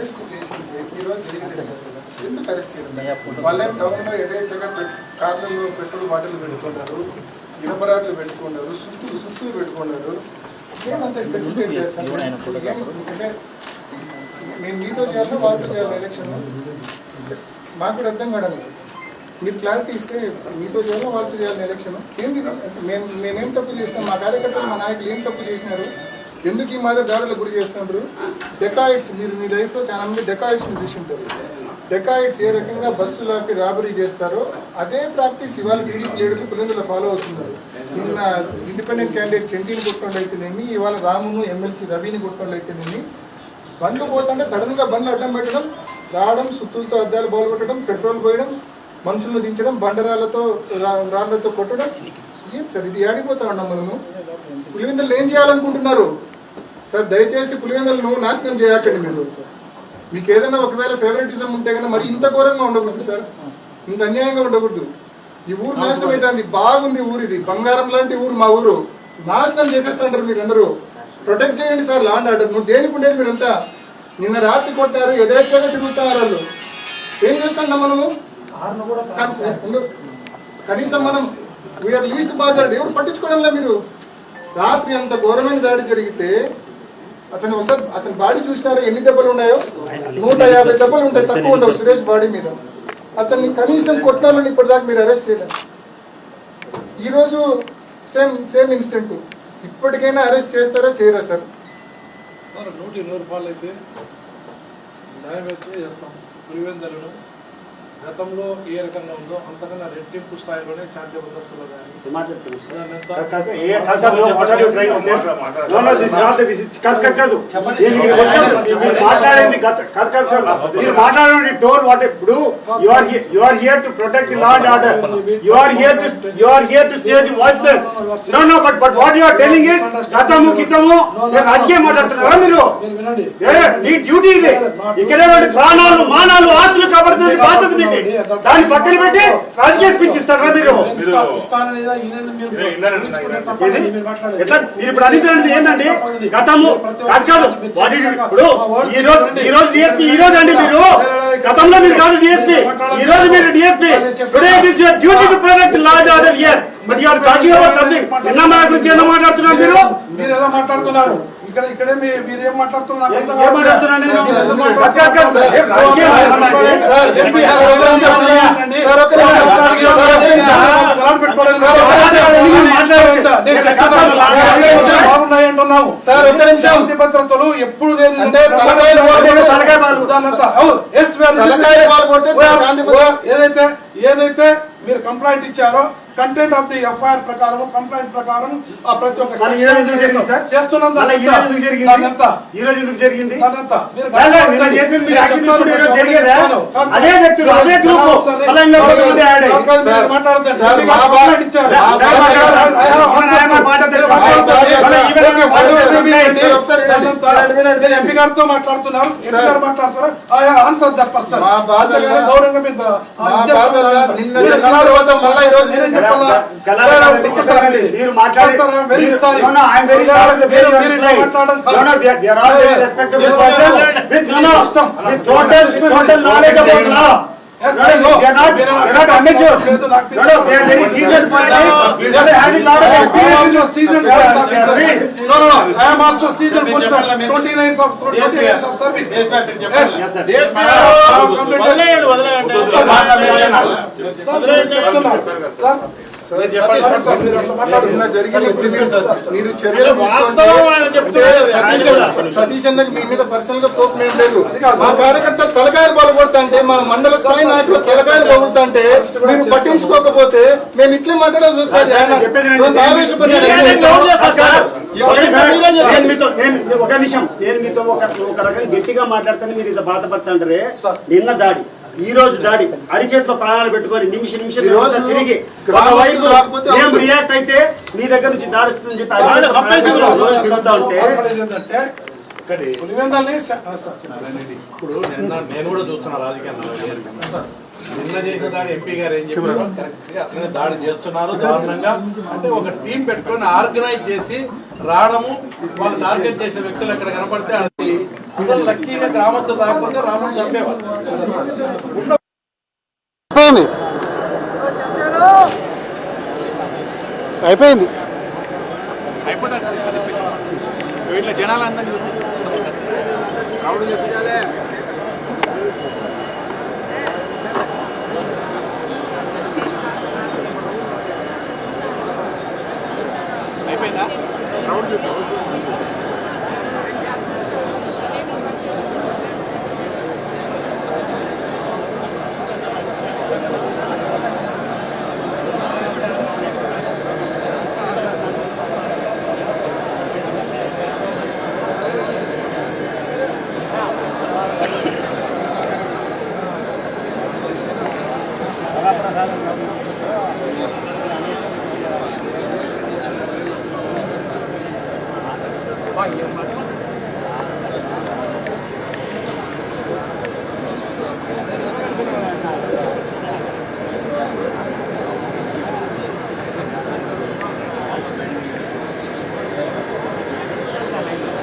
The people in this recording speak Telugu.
అరెస్ట్ చేసింది ఈ రోజు జరిగింది. ఎందుకు అరెస్ట్ చేయడం వాళ్ళేం టౌన్లో యథేచ్ఛగా కార్లలో పెట్రోల్ బాటిల్ పెట్టుకున్నారు ఇనపరాట్లు పెట్టుకున్నారు సుత్తులు సుత్తులు పెట్టుకున్నారు ఏమంత ఫెసిలిటేట్ చేస్తారు? అంటే నేను మీతో చేయాలా వాళ్ళతో చేయాలి ఎలక్షన్ మాకు కూడా అర్థం కావడం మీరు క్లారిటీ ఇస్తే మీతో చేయాలా వాళ్ళతో చేయాలి ఎలక్షన్ ఏంది? మేము మేమేం తప్పు చేసినాం? మా కార్యకర్తలు మా నాయకులు ఏం తప్పు చేసినారు? ఎందుకు ఈ మాదిరి దాడులకు గురి చేస్తున్నారు? డెకాయిడ్స్ మీరు మీ లైఫ్లో చాలా మంది డెకాయిడ్స్ని చూసింటారు. డెకాయిడ్స్ ఏ రకంగా బస్సులకి రాబరీ చేస్తారో అదే ప్రాక్టీస్ ఇవాళ టీడీపీ లీడర్లు పిల్లలు ఫాలో అవుతున్నారు. నిన్న ఇండిపెండెంట్ క్యాండిడేట్ చెంటీని కొట్టుకోండి అయితేనేమి ఇవాళ రామును ఎమ్మెల్సీ రవిని కొట్టుకోండి అయితేనేమి బండ్లు పోతుంటే సడన్గా బండ్లు అడ్డం పెట్టడం రావడం సుత్తులతో అద్దాలు బోలగొట్టడం పెట్రోల్ పోయడం మనుషులను దించడం బండరాళ్ళతో రా- రాళ్ళతో కొట్టడం. ఏం సార్ ఇది ఆడిపోతా ఉన్నాం మనము. పులివెందులు ఏం చేయాలనుకుంటున్నారు? సార్ దయచేసి పులివెందులను నాశనం చేయకండి మీరు. మీకు ఏదైనా ఒకవేళ ఫేవరెటిజం ఉంటే కనుక మరి ఇంత ఘోరంగా ఉండకూడదు సార్. ఇంత అన్యాయంగా ఉండకూడదు. ఈ ఊరు నాశనం అయితే బాగుంది ఊరు ఇది. బంగారం లాంటి ఊరు మా ఊరు. నాశనం చేసేస్తుంటారు మీరు అందరూ ప్రొటెక్ట్ చేయండి సార్ లాండ్ ఆర్డర్ నువ్వు దేనికి ఉండేది మీరంతా? నిన్న రాత్రి కొట్టారు యథేచ్ఛగా తిరుగుతున్నారు వాళ్ళు. ఏం చేస్తున్నాం మనము కనీసం మనం వీఆర్ లీస్ట్ బాధ్యత ఎవరు పట్టించుకోవడంలా మీరు. రాత్రి అంత ఘోరమైన దాడి జరిగితే అతను ఒకసారి అతని బాడీ చూసినారా? ఎన్ని దెబ్బలు ఉన్నాయో? నూట యాభై దెబ్బలు ఉంటాయి తక్కువ ఉండవు సురేష్ బాడీ మీద. అతన్ని కనీసం కొట్టాలని ఇప్పటిదాకా మీరు అరెస్ట్ చేయలేదు. ఈరోజు సేమ్ సేమ్ ఇన్సిడెంట్. ఇప్పటికైనా అరెస్ట్ చేస్తారా చేయరా సార్? నూట ఇరవై రూపాయలు అయితే న్యాయం అయితే చేస్తాం గతంలో ఏ రకంగా ఉందో అంతకన్నా రెట్టింపు స్థాయిలోనే శాంతి భద్రతలు కానీ మాట్లాడేది మీరు మాట్లాడండి డోర్ వాట్ ఇప్పుడు you are you are here to protect the law and order you are here to you are here to save the voiceless no no but but what you are telling is గతము కితము నేను రాజకీయం మాట్లాడుతున్నారా మీరు? మీరు వినండి. ఏ, నీ డ్యూటీ ఇది. ఇక్కడ ఉన్నటువంటి ప్రాణాలు మానాలు ఆస్తులు కాపాడుతున్న బాధ్యత మీది దాన్ని పక్కన పెట్టి రాజకీయ స్పీచ్ ఇస్తారా మీరు? మీరు. ఎట్లా? ఇప్పుడు అనేది ఏంటండి గతము కాదు కాదు. ఇప్పుడు? ఈ రోజు ఈ రోజు డిఎస్పీ ఈ రోజు అండి మీరు? గతంలో మీరు కాదు డిఎస్పీ ఈ రోజు మీరు DSP today it is your duty to protect law and order here but you are talking about something నిన్న మా గురించి ఏదో మాట్లాడుతున్నారు మీరు? మీరు ఏదో మాట్లాడుతున్నారు? ఇక్కడ ఇక్కడే మీ- మీరు ఏం? అక్క, సార్, ఒక్క నిమిషం. భద్రతలు ఎప్పుడు ఏదైతే ఏదైతే మీరు కంప్లైంట్ ఇచ్చారో కంటెంట్ ఆఫ్ ది ఎఫ్ఐఆర్ ప్రకారం కంప్లైంట్ ప్రకారం ఆ ప్రతి ఒక్క జరిగింది చేస్తున్నాం ఈ రోజు ఎందుకు జరిగింది? రోజు ఎందుకు జరిగింది? ఎంపీ గారితో మాట్లాడుతున్నారు ఎంపీ. గారు ఆన్సర్ మా గౌరవంగా మీద నిన్న తర్వాత మళ్ళా ఈ రోజు మీరు. మాట్లాడడం Yes, no, no, we are not, we are not amateurs. No, no, we are very seasoned pilots. They have a lot of experience in the seasoned pilots. No, no, no, I am also seasoned for 29 of 29 years of service. Yes, yes, sir. Yes, my lord. Vadalayadu, vadalayadu. Sir, మీరు చర్యలు సతీష్ అన్న- సతీష్ అన్నకి మీ మీద పర్సనల్గా కోపం ఏం లేదు. మా కార్యకర్త తలకాయలు అంటే మా మండల స్థాయి నాయకులు తలకాయలు పగులుతా అంటే మీరు పట్టించుకోకపోతే మేము ఇట్లే మాట్లాడాల్సి వస్తుంది ఆయన ఆవేశపడి నేను మీతో నేను ఒక నిమిషం నేను మీతో ఒక రకంగా గట్టిగా మాట్లాడితే మీరు ఇంత బాధపడుతుంటారే నిన్న దాడి. ఈ రోజు దాడి అరిచేతిలో ప్రాణాలు పెట్టుకొని నిమిషం నిమిషం తిరిగి ఒకవైపు మేము. రియాక్ట్ అయితే మీ దగ్గర నుంచి దాడుస్తుందని చెప్పి పులివెందల్ని. ఇప్పుడు నేను కూడా చూస్తున్నా రాజకీయాల్లో నిన్న చేసిన దాడి ఎంపీ గారు ఏం చెప్పారు? కరెక్ట్గా దాడి చేస్తున్నారు. దారుణంగా అంటే ఒక టీం పెట్టుకొని ఆర్గనైజ్ చేసి రావడము వాళ్ళు టార్గెట్ చేసిన వ్యక్తులు అక్కడ కనపడితే అసలు లక్కీగా గ్రామస్తులు రాకపోతే రాముడు చంపేవాళ్ళు అయిపోయింది. జనాలు అందరూ Gracias.